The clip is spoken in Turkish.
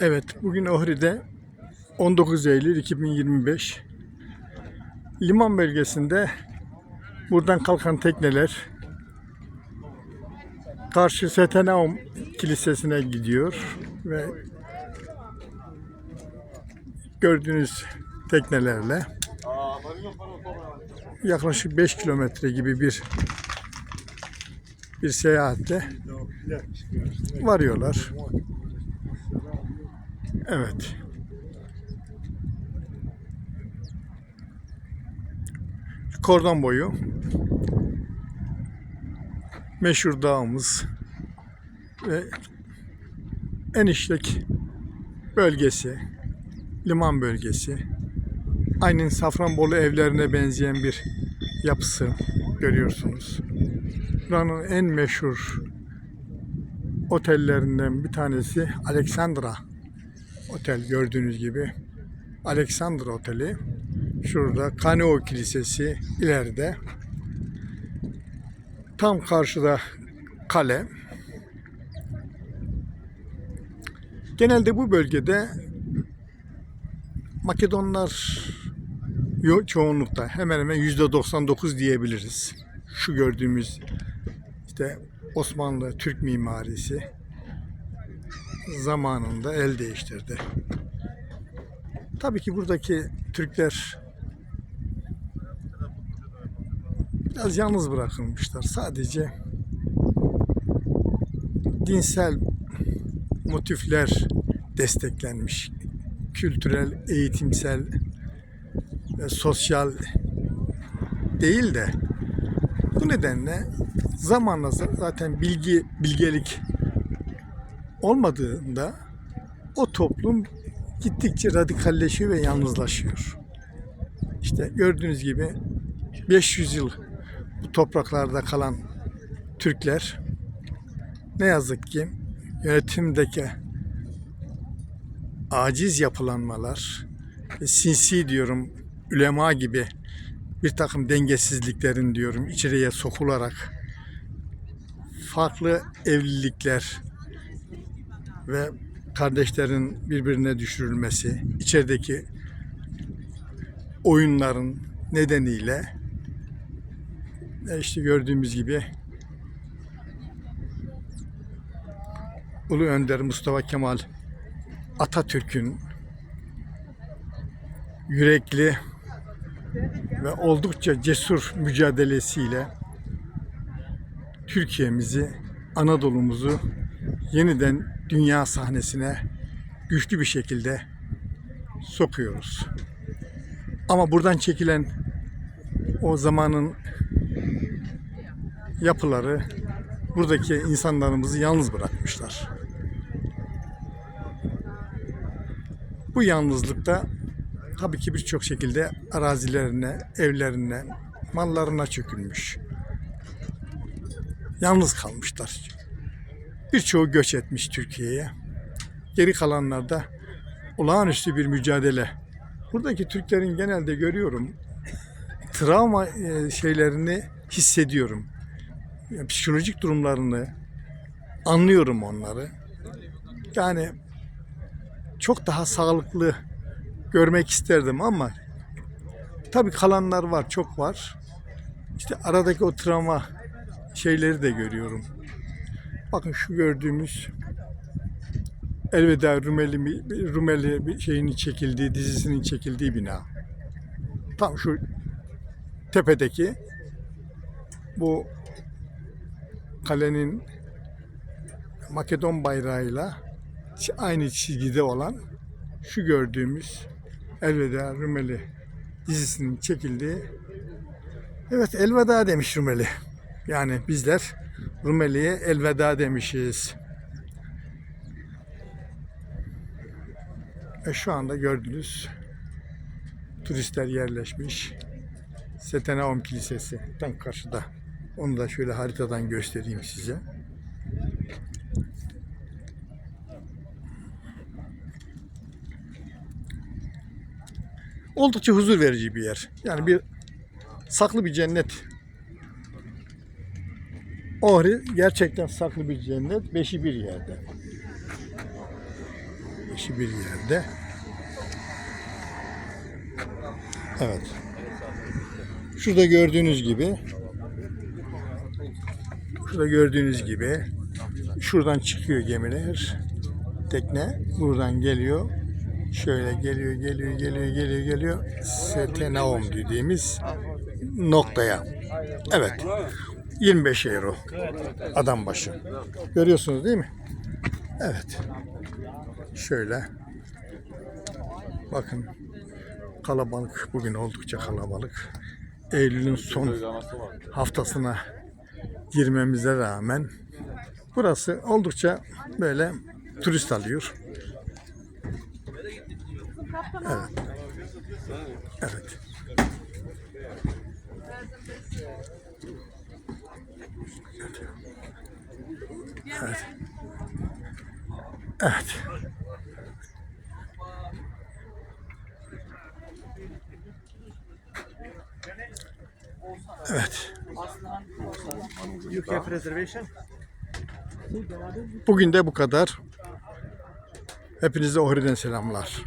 Evet, bugün Ohri'de 19 Eylül 2025 liman bölgesinde buradan kalkan tekneler karşı Setenaum Kilisesi'ne gidiyor ve gördüğünüz teknelerle yaklaşık 5 kilometre gibi bir bir seyahatte varıyorlar. Evet. Kordon boyu meşhur dağımız ve en işlek bölgesi, liman bölgesi. Aynen Safranbolu evlerine benzeyen bir yapısı görüyorsunuz. Buranın en meşhur otellerinden bir tanesi Alexandra Otel gördüğünüz gibi. Alexandra Oteli. Şurada Kaneo Kilisesi ileride. Tam karşıda kale. Genelde bu bölgede Makedonlar çoğunlukta hemen hemen yüzde 99 diyebiliriz. Şu gördüğümüz işte Osmanlı Türk mimarisi zamanında el değiştirdi. Tabii ki buradaki Türkler biraz yalnız bırakılmışlar. Sadece dinsel motifler desteklenmiş. Kültürel, eğitimsel sosyal değil de bu nedenle zamanla zaten bilgi, bilgelik olmadığında o toplum gittikçe radikalleşiyor ve yalnızlaşıyor. İşte gördüğünüz gibi 500 yıl bu topraklarda kalan Türkler ne yazık ki yönetimdeki aciz yapılanmalar ve sinsi diyorum ülema gibi bir takım dengesizliklerin diyorum içeriye sokularak farklı evlilikler ve kardeşlerin birbirine düşürülmesi, içerideki oyunların nedeniyle e işte gördüğümüz gibi Ulu Önder Mustafa Kemal Atatürk'ün yürekli ve oldukça cesur mücadelesiyle Türkiye'mizi, Anadolu'muzu yeniden dünya sahnesine güçlü bir şekilde sokuyoruz. Ama buradan çekilen o zamanın yapıları buradaki insanlarımızı yalnız bırakmışlar. Bu yalnızlıkta tabii ki birçok şekilde arazilerine, evlerine, mallarına çökülmüş. Yalnız kalmışlar. Birçoğu göç etmiş Türkiye'ye. Geri kalanlar da olağanüstü bir mücadele. Buradaki Türklerin genelde görüyorum travma e, şeylerini hissediyorum. Ya, Psikolojik durumlarını anlıyorum onları. Yani çok daha sağlıklı görmek isterdim ama tabii kalanlar var, çok var. İşte aradaki o travma şeyleri de görüyorum. Bakın şu gördüğümüz Elveda Rumeli, Rumeli şeyinin çekildiği, dizisinin çekildiği bina. Tam şu tepedeki bu kalenin Makedon bayrağıyla aynı çizgide olan şu gördüğümüz Elveda Rumeli dizisinin çekildiği Evet elveda demiş Rumeli. Yani bizler Rumeli'ye elveda demişiz. E şu anda gördünüz turistler yerleşmiş. Setenaum Kilisesi tam karşıda. Onu da şöyle haritadan göstereyim size. Oldukça huzur verici bir yer. Yani bir saklı bir cennet. Ohri gerçekten saklı bir cennet. Beşi bir yerde. beşi bir yerde. Evet. Şurada gördüğünüz gibi şurada gördüğünüz gibi şuradan çıkıyor gemiler. Tekne buradan geliyor. Şöyle geliyor, geliyor, geliyor, geliyor, geliyor. Setenaum dediğimiz noktaya. Evet. 25 euro. Adam başı. Görüyorsunuz değil mi? Evet. Şöyle. Bakın. Kalabalık. Bugün oldukça kalabalık. Eylül'ün son haftasına girmemize rağmen burası oldukça böyle turist alıyor. Evet. Evet. Evet. Evet. Evet. UK reservation. Bugün de bu kadar. Hepinize Ohri'den selamlar.